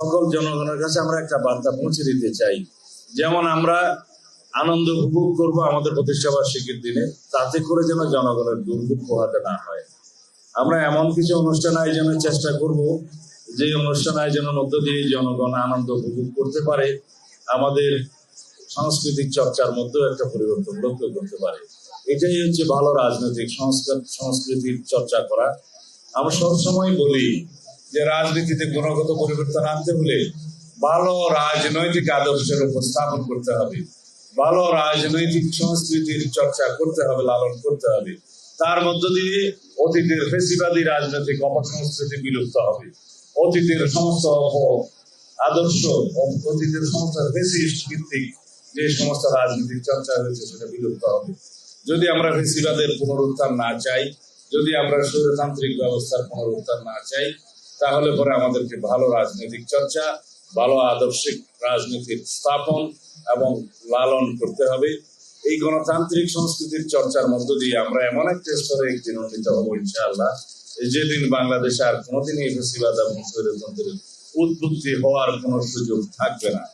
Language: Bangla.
সকল জনগণের কাছে আমরা একটা বার্তা পৌঁছে দিতে চাই। যেমন আমরা আনন্দ উপভোগ করব আমাদের প্রতিষ্ঠা বার্ষিকীর দিনে, তাতে করে যেন জনগণের দুর্ভোগ পোহাতে না হয়। আমরা এমন কিছু অনুষ্ঠান আয়োজনের চেষ্টা করব, যে অনুষ্ঠান আয়োজনের মধ্য দিয়ে জনগণ আনন্দ উপভোগ করতে পারে, আমাদের সাংস্কৃতিক চর্চার মধ্যেও একটা পরিবর্তন লক্ষ্য করতে পারে। এটাই হচ্ছে ভালো রাজনৈতিক সংস্কার সংস্কৃতির চর্চা করা। আমরা সবসময় বলি যে রাজনীতিতে গুণগত পরিবর্তন আনতে হলে ভালো রাজনৈতিক আদর্শের উপস্থাপন করতে হবে। ভালো রাজনৈতিক সংস্কৃতির চর্চা করতে হবে, লালন করতে হবে। তার মধ্য দিয়ে অতীতের ফেসিবাদী রাজনৈতিক অপসংস্কৃতি বিলুপ্ত হবে। অতীতের সমস্ত আদর্শ অতীতের সমস্ত ফেসিস্ট ভিত্তিক যে সমস্ত রাজনৈতিক চর্চা হয়েছে, সেটা বিলুপ্ত হবে। যদি আমরা ফেসিবাদের পুনরুত্থান না চাই, যদি আমরা স্বৈরতান্ত্রিক ব্যবস্থার পুনরুত্থান না চাই তাহলে পরে আমাদেরকে ভালো রাজনৈতিক চর্চা, ভালো আদর্শিক রাজনীতির স্থাপন এবং লালন করতে হবে। এই গণতান্ত্রিক সংস্কৃতির চর্চার মধ্য দিয়ে আমরা এমন একটা স্তরে একদিন উন্নীত হব, ইনশাআল্লাহ। যেদিন বাংলাদেশে আর কোনোদিনই ফেসিবাদ এবং স্বৈরতন্ত্রের উৎপত্তি হওয়ার কোনো সুযোগ থাকবে না।